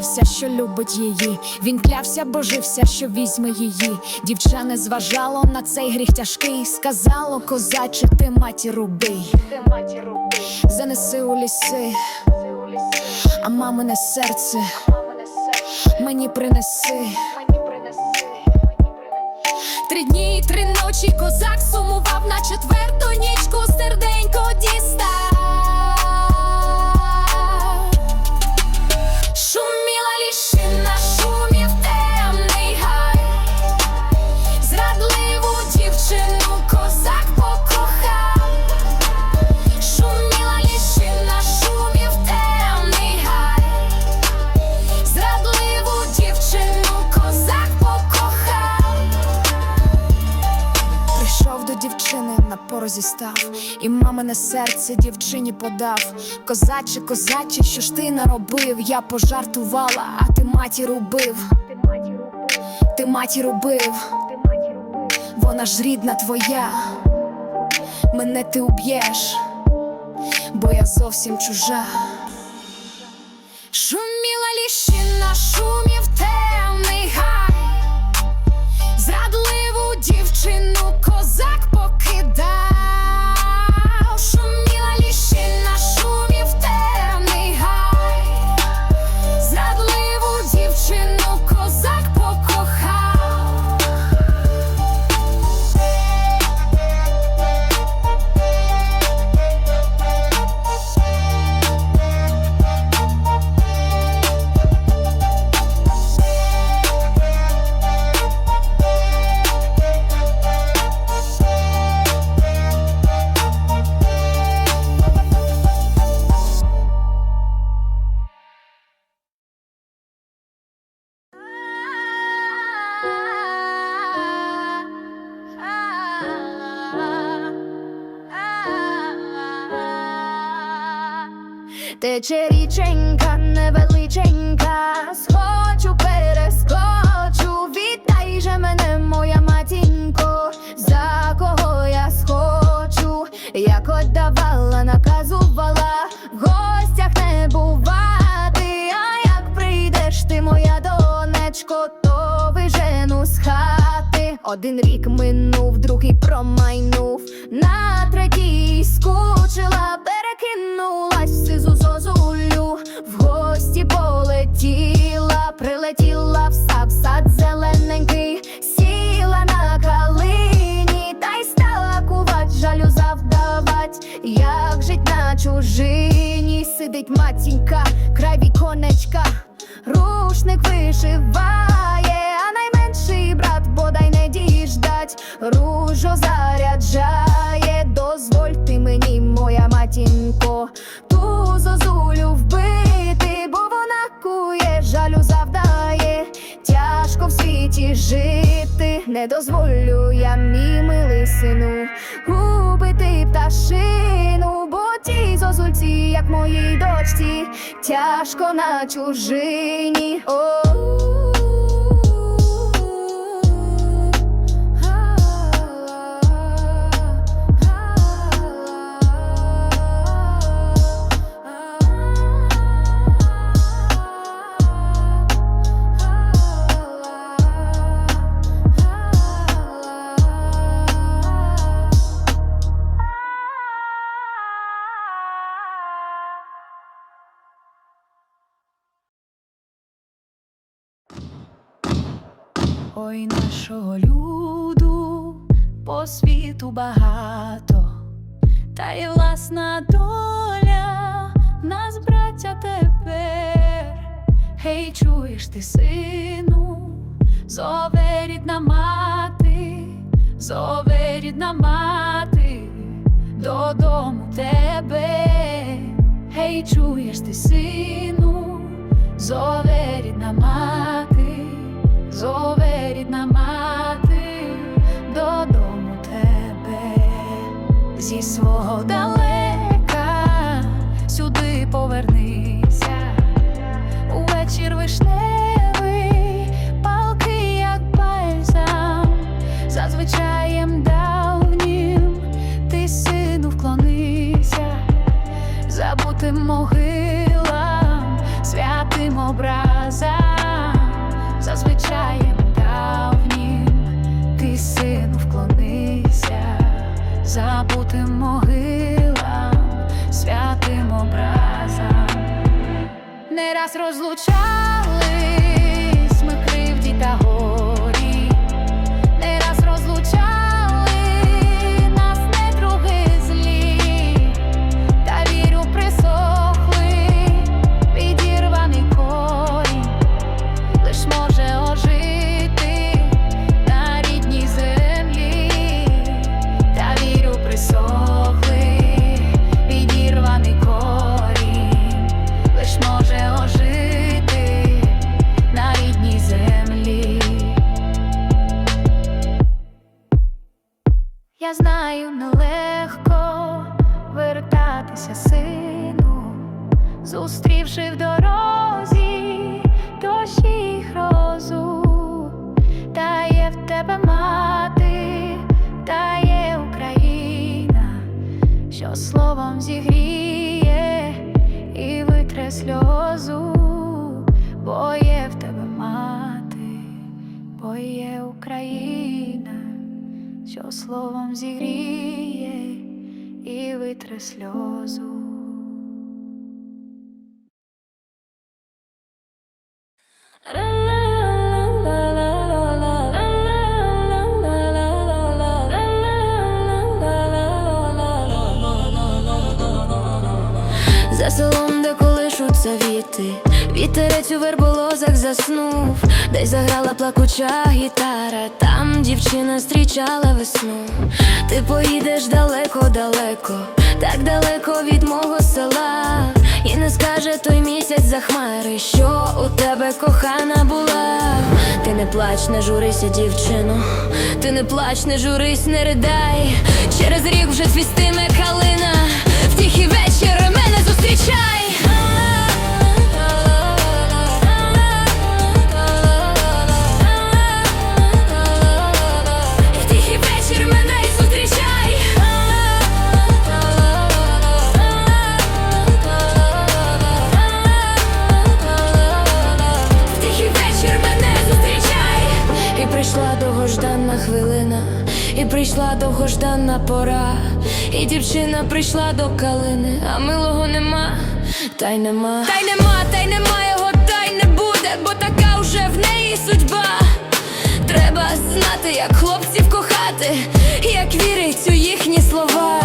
божився, що любить її. Він клявся, божився, що візьме її. Дівча не зважало на цей гріх тяжкий. Сказало, козаче, ти матір убий. Занеси у ліси, а мамине серце мені принеси. Три дні і три ночі козак сумував на четверту нічку серденько дістав. Прийшов до дівчини, на порозі став, і мамине серце дівчині подав. Козаче, козаче, що ж ти наробив? Я пожартувала, а ти матір убив. Ти матір убив, вона ж рідна твоя. Мене ти уб'єш, бо я зовсім чужа. Шуміла ліщина, шумів темний гай. Зрадливу дівчину козак Тече річенька невеличенька, схочу, перескочу, вітай же мене, моя матінко, за кого я схочу, як отдавала, наказувала, в гостях не бувати, а як прийдеш ти, моя донечко, то вижену з хати. Один рік минув, другий промайнув, на третій скучила, перекинулась в зозулю, в гості полетіла, прилетіла в сад, сад зелененький, сіла на калині, та й стала кувать, жалю завдавать, як жить на чужині, сидить матінька, край віконечка, рушник вишиває, а найменший брат бодай не діждать, ружо заряджає, не дозволю я, мій милий сину, губити пташину, бо тій зозульці, як моїй дочці, тяжко на чужині. О, Ой, нашого люду по світу багато, та й власна доля нас, браття, тепер. Гей, чуєш ти, сину, зове рідна мати, зове рідна мати, додому тебе. Гей, чуєш ти, сину, зове рідна мати, зове рідна мати, додому тебе зі свого далека що словом зігріє і витре сльозу, бо є в тебе мати, бо є Україна що словом зігріє і витре сльозу. Вітерець у верболозах заснув, десь заграла плакуча гітара, там дівчина зустрічала весну. Ти поїдеш далеко-далеко, так далеко від мого села, і не скаже той місяць за хмари, що у тебе кохана була. Ти не плач, не журися, дівчино, ти не плач, не журись, не ридай. Через рік вже цвістиме калина, в тихий вечір мене зустрічай. Довгожданна пора, і дівчина прийшла до калини, а милого нема, та й нема. Та й нема, та й нема його, та й не буде, бо така вже в неї судьба. Треба знати, як хлопців кохати, як вірить у їхні слова.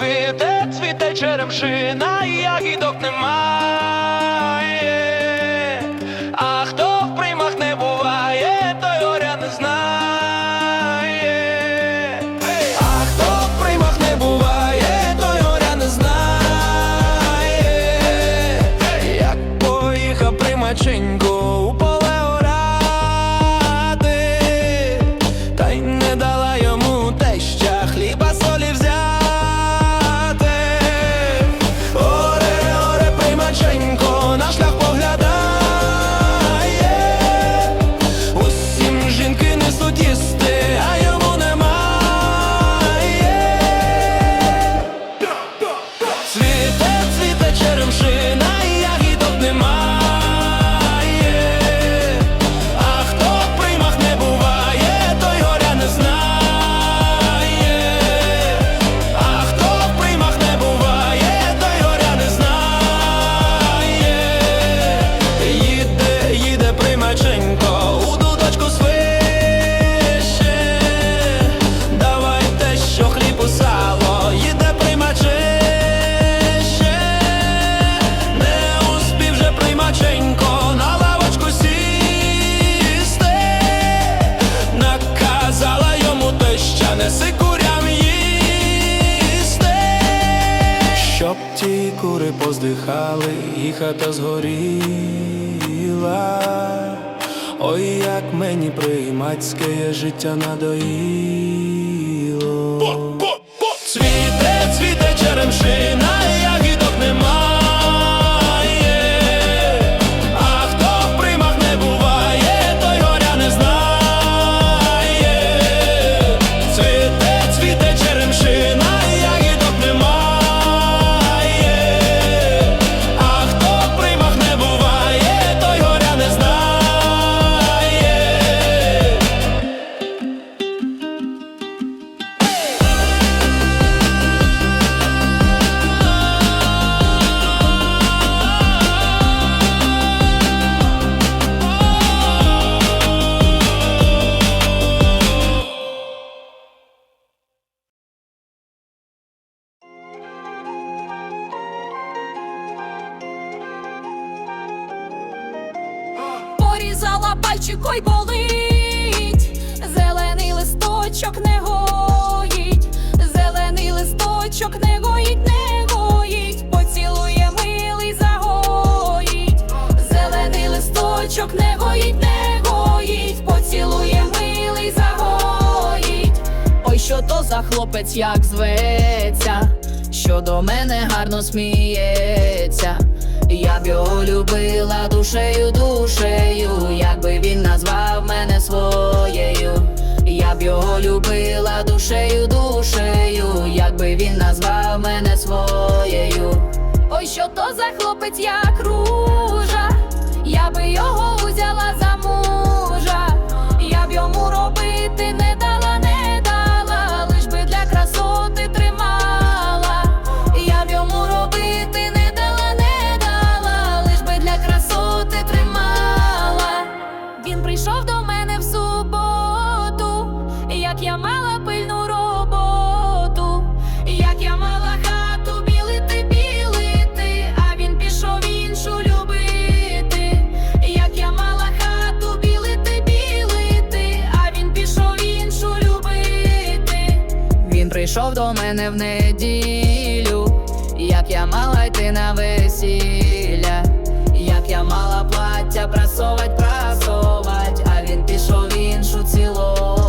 Цвіте, цвіте черемшина, ягідок немає. Хата згоріла. Ой, як мені приймацьке життя надоїло. Порізала пальчик, ой болить, зелений листочок не гоїть, зелений листочок не гоїть, не гоїть, поцілує милий загоїть, зелений листочок не гоїть, не гоїть, поцілує милий загоїть. Ой, що то за хлопець, як зветься, що до мене гарно сміється. Я б його любила душею, душею, якби він назвав мене своєю. Я б його любила душею, душею, якби він назвав мене своєю. Ой, що то за хлопець, як ружа, я би його прийшов до мене в неділю, як я мала йти на весілля, як я мала плаття прасовать, прасовать, а він пішов іншу ціловать,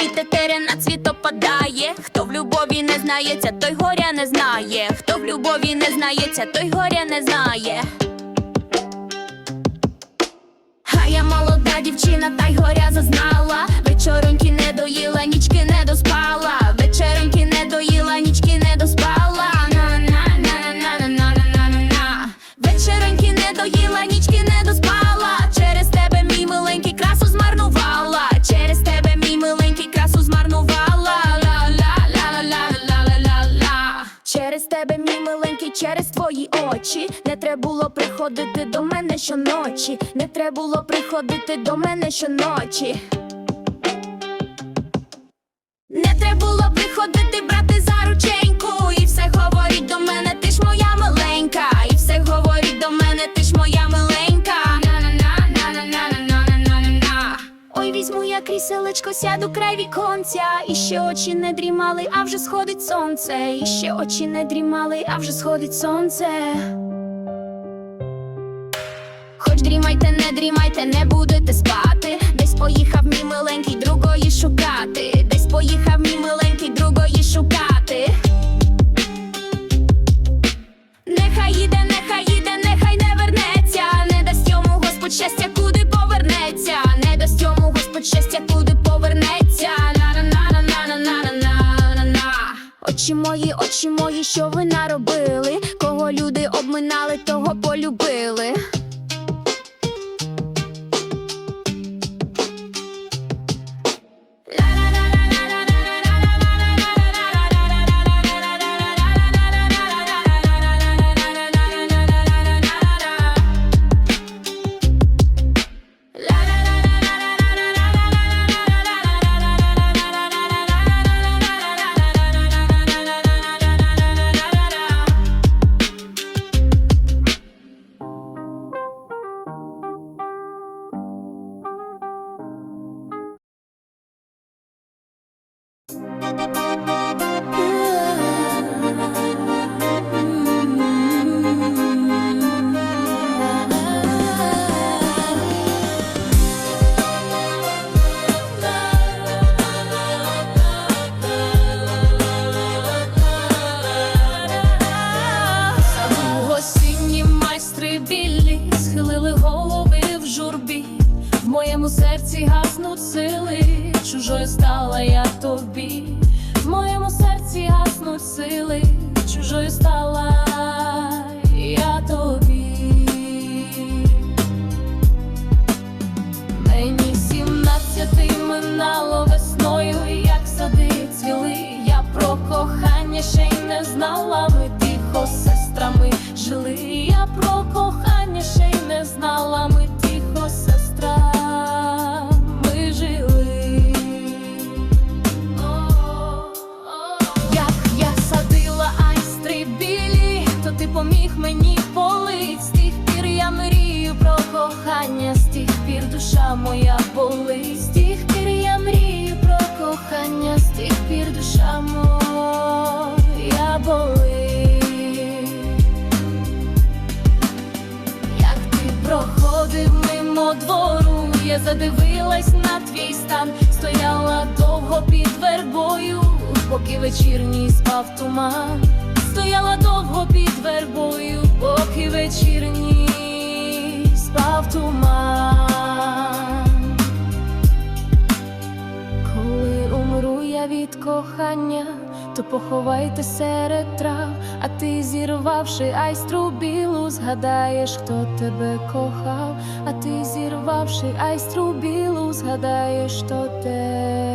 Цвіте терен, на цвіт опадає. Хто в любові не знається, той горя не знає. Хто в любові не знається, той горя не знає. А я молода дівчина, та й горя зазнала. Вечороньки не доїла, нічки не доспала. Вечероньки очі. Не треба було приходити до мене щоночі. Не треба було приходити до мене щоночі. Не треба було приходити, брати за рученьку І все говорить до мене, кріселечко, сяду край віконця. І ще очі не дрімали, а вже сходить сонце. І ще очі не дрімали, а вже сходить сонце. Хоч дрімайте, не дрімайте, не будете спати. silly. мені спав туман, стояла довго під вербою, поки вечірній спав туман, коли умру я від кохання, то поховайте серед трав, а ти, зірвавши айстру білу, згадаєш, хто тебе кохав, а ти, зірвавши айстру білу, згадаєш, хто тебе.